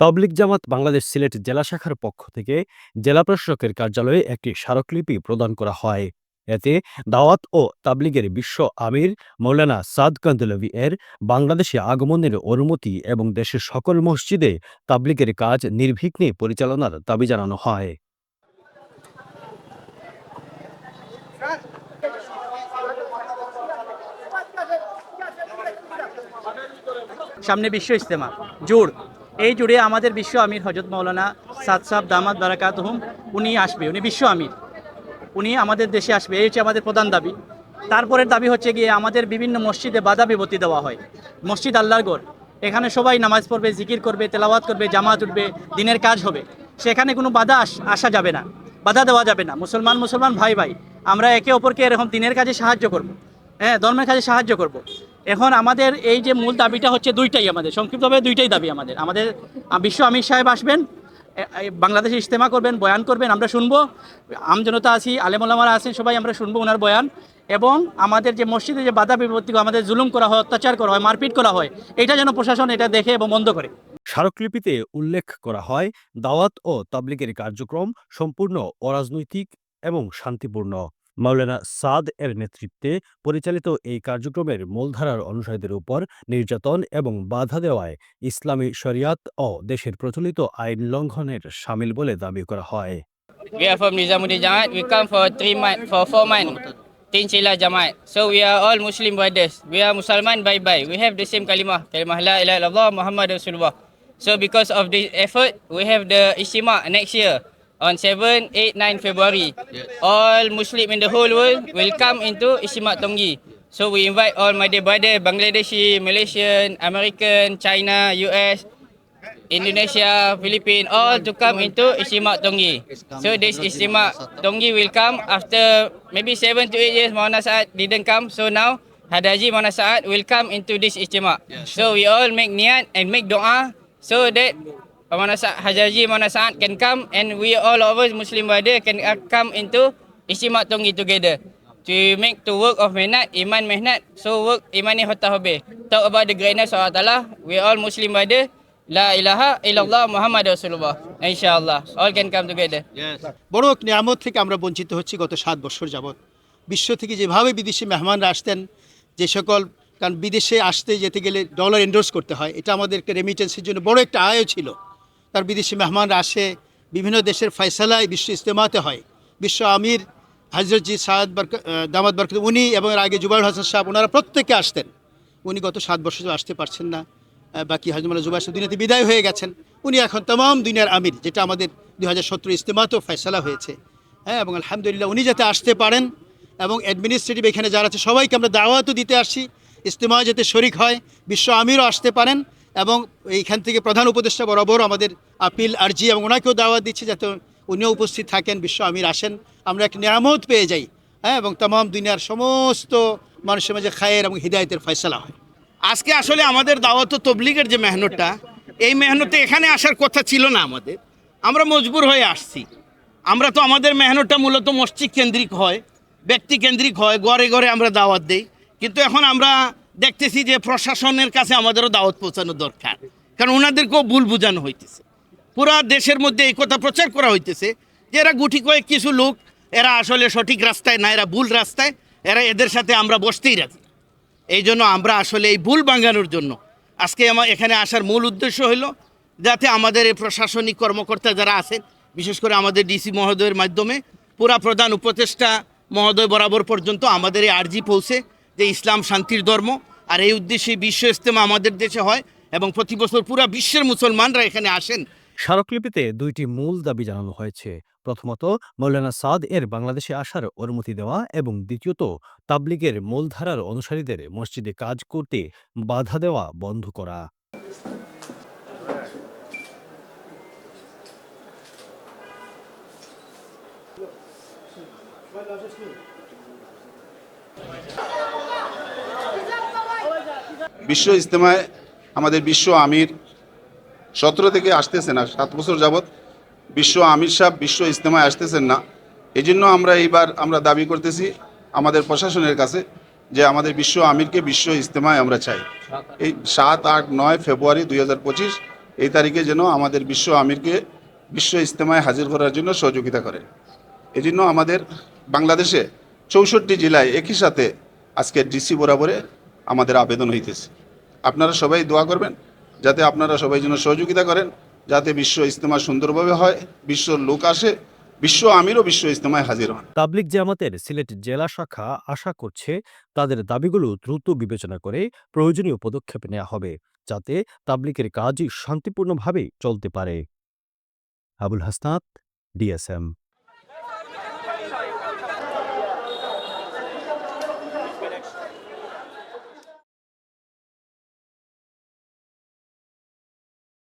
তাবলিগ জামাত বাংলাদেশ সিলেট জেলা শাখার পক্ষ থেকে জেলা প্রশাসকের কার্যালয়ে একটি স্মারকলিপি প্রদান করা হয়। এতে দাওয়াত ও তাবলিগের বিশ্ব আমির মৌলানা সাদ কান্দলভি এর বাংলাদেশে আগমনের অনুমতি এবং দেশের সকল মসজিদে তাবলিগের কাজ নির্বিঘ্নে পরিচালনার দাবি জানানো হয়। সামনে বিশ্ব ইজতেমা। জোর। এই জুড়ে আমাদের বিশ্ব আমির হজরত মৌলানা সাদ সাহ দামাদ বারাকাত হুম উনি আসবে, উনি বিশ্ব আমির। উনি আমাদের দেশে আসবে, এই হচ্ছে আমাদের প্রধান দাবি। তারপরের দাবি হচ্ছে গিয়ে আমাদের বিভিন্ন মসজিদে বাধা বিপত্তি দেওয়া হয়। মসজিদ আল্লাহর গড় এখানে সবাই নামাজ পড়বে, জিকির করবে, তেলাওয়াত করবে, জামাত উঠবে, দিনের কাজ হবে। সেখানে কোনো বাধা আসা যাবে না, বাধা দেওয়া যাবে না। মুসলমান মুসলমান ভাই ভাই, আমরা একে অপরকে এরকম দিনের কাজে সাহায্য করব। হ্যাঁ ধর্মের কাজে সাহায্য করব। এখন আমাদের এই যে মূল দাবিটা হচ্ছে দুইটাই আমাদের, সংক্ষিপ্তভাবে দুইটাই দাবি আমাদের। আমাদের বিশ্ব আমির সাহেব আসবেন বাংলাদেশে ইজতেমা করবেন, বয়ান করবেন, আমরা শুনব। আমজনতা আছি আলেমুলামারা আছেন, সবাই আমরা শুনব ওনার বয়ান। এবং আমাদের যে মসজিদে যে বাধা বিপত্তি, আমাদের জুলুম করা হয়, অত্যাচার করা হয়, মারপিট করা হয়, এটা যেন প্রশাসন এটা দেখে এবং বন্ধ করে। স্মারকলিপিতে উল্লেখ করা হয় দাওয়াত ও তাবলিগের কার্যক্রম সম্পূর্ণ অরাজনৈতিক এবং শান্তিপূর্ণ। মাওলানা সাদ এর নেতৃত্বে পরিচালিত এই কার্যক্রমের মূলধারার অনুসারীদের উপর নির্যাতন এবং বাধা দেওয়ায় ইসলামী শরিয়াত ও দেশের প্রচলিত আইন লঙ্ঘনের সামিল বলে দাবি করা হয়। So because of this effort, we have the Ishima next year. On 7, 8, 9 February. All Muslim in the whole world will come into Ishtima Tonggi. So we invite all my dear brother, Bangladeshi, Malaysian, American, China, US, Indonesia, Philippines, all to come into Istimak Tonggi. So this Istimak Tonggi will come after maybe seven to eight years Maulana Saad didn't come. So now Hadaji Maulana Saad will come into this Istimak. So we all make niat and make doa so that Hadaji Maulana Saad can come and we all of us Muslim brother can uh, come into Istimak Tonggi together. To make to work of mehnat, iman mehnat, so work imani hotta hobe. Talk about the greatness of Allah We all Muslim brother. La ilaha illallah Muhammad Rasulullah. Inshallah. All can come together. Yes. বড় এক নিয়ামত থেকে আমরা বঞ্চিত হচ্ছি গত সাত বছর যাবৎ বিশ্ব থেকে যেভাবে বিদেশি মেহমানরা আসতেন যে সকল কারণ বিদেশে আসতে যেতে গেলে ডলার এন্ডোর্স করতে হয় এটা আমাদেরকে রেমিটেন্সের জন্য বড় একটা আয়ও ছিল তার বিদেশি মেহমানরা আসে, বিভিন্ন দেশের ফয়সালায় বিশ্ব ইস্তেমাতে হয়। বিশ্ব আমির হজরতজি সাদ বরক দামাদ বরকত, উনি এবং আগে জুবাইর হাসান সাহেব ওনারা প্রত্যেকে আসতেন। উনি গত সাত বছর আসতে পারছেন না বাকি হজরত জুবাইর সাহেব দুনিয়াতে বিদায় হয়ে গেছেন। উনি এখন তমাম দুনিয়ার আমির, যেটা আমাদের দু হাজার সতেরো ইস্তেমাতেও ফয়সালা হয়েছে। হ্যাঁ এবং আলহামদুলিল্লাহ উনি যাতে আসতে পারেন এবং অ্যাডমিনিস্ট্রেটিভ এখানে যারা আছে, সবাইকে আমরা দাওয়াতও দিতে আসছি ইস্তেমা যাতে শরিক হয়, বিশ্ব আমিরও আসতে পারেন। এবং এইখান থেকে প্রধান উপদেষ্টা বরাবর আমাদের আপিল আর্জি এবং ওনাকেও দাওয়াত দিচ্ছি যাতে উনিও উপস্থিত থাকেন, বিশ্ব আমির আসেন। আমরা এক নিয়ামত পেয়ে যাই হ্যাঁ এবং তমাম দুনিয়ার সমস্ত মানুষের মাঝে খায়ের এবং হৃদায়তের ফয়সলা হয়। আজকে আসলে আমাদের দাওয়াত তবলিগের যে মেহনতটা, এই মেহনতে এখানে আসার কথা ছিল না আমাদের। আমরা মজবুর হয়ে আসছি। আমরা তো আমাদের মেহনতটা মূলত মসজিদ কেন্দ্রিক হয়, ব্যক্তি কেন্দ্রিক হয় ঘরে ঘরে আমরা দাওয়াত দিই। কিন্তু এখন আমরা দেখতেছি যে প্রশাসনের কাছে আমাদেরও দাওয়াত পৌঁছানো দরকার। কারণ ওনাদেরকেও ভুল বোঝানো হইতেছে। পুরা দেশের মধ্যে এই কথা প্রচার করা হইতেছে যে এরা গুটি কয়েক কিছু লোক, এরা আসলে সঠিক রাস্তায় না, এরা ভুল রাস্তায়, এরা এদের সাথে আমরা বসতেই রাজি। এই জন্য আমরা আসলে এই ভুল ভাঙানোর জন্য আজকে আমার এখানে আসার মূল উদ্দেশ্য হলো যাতে আমাদের এই প্রশাসনিক কর্মকর্তা যারা আছেন, বিশেষ করে আমাদের ডিসি মহোদয়ের মাধ্যমে পুরা প্রধান উপদেষ্টা মহোদয় বরাবর পর্যন্ত আমাদের এই আর্জি পৌঁছে যে ইসলাম শান্তির ধর্ম আর এই উদ্দেশ্যে বিশ্ব ইস্তেমা আমাদের দেশে হয় এবং প্রতি বছর পুরা বিশ্বের মুসলমানরা এখানে আসেন। স্মারকলিপিতে দুইটি মূল দাবি জানানো হয়েছে। প্রথমত, মৌলানা সাদ এর বাংলাদেশে আসার অনুমতি দেওয়া এবং দ্বিতীয়ত, তাবলিগের মূলধারার অনুসারীদের মসজিদে কাজ করতে বাধা দেওয়া বন্ধ করা। বিশ্ব ইজতেমায় আমাদের বিশ্ব আমির সতেরো থেকে আসতেছে না, সাত বছর যাবৎ বিশ্ব আমির সাহেব বিশ্ব ইজতেমায় আসতেছেন না। এই জন্য আমরা এইবার আমরা দাবি করতেছি আমাদের প্রশাসনের কাছে যে আমাদের বিশ্ব আমিরকে বিশ্ব ইজতেমায় আমরা চাই। এই সাত, আট, নয় ফেব্রুয়ারি দুই হাজার পঁচিশ এই তারিখে যেন আমাদের বিশ্ব আমিরকে বিশ্ব ইজতেমায় হাজির করার জন্য সহযোগিতা করে। এই জন্য আমাদের বাংলাদেশে চৌষট্টি জেলায় একই সাথে আজকে ডিসি বরাবরে আমাদের আবেদন হইতেছে। আপনারা সবাই দোয়া করবেন, যাতে আপনারা সবাই যেন সহযোগিতা করেন, যাতে বিশ্ব ইজতেমা সুন্দরভাবে হয় বিশ্ব লোক আসে, বিশ্ব আমিরও বিশ্ব ইজতেমায় হাজির হন। তাবলিগ জামাতের সিলেট জেলা শাখা আশা করছে তাদের দাবিগুলো দ্রুত বিবেচনা করে প্রয়োজনীয় পদক্ষেপ নেওয়া হবে, যাতে তাবলিকের কাজই শান্তিপূর্ণভাবে চলতে পারে। আবুল হাসনাত, ডিএসএম।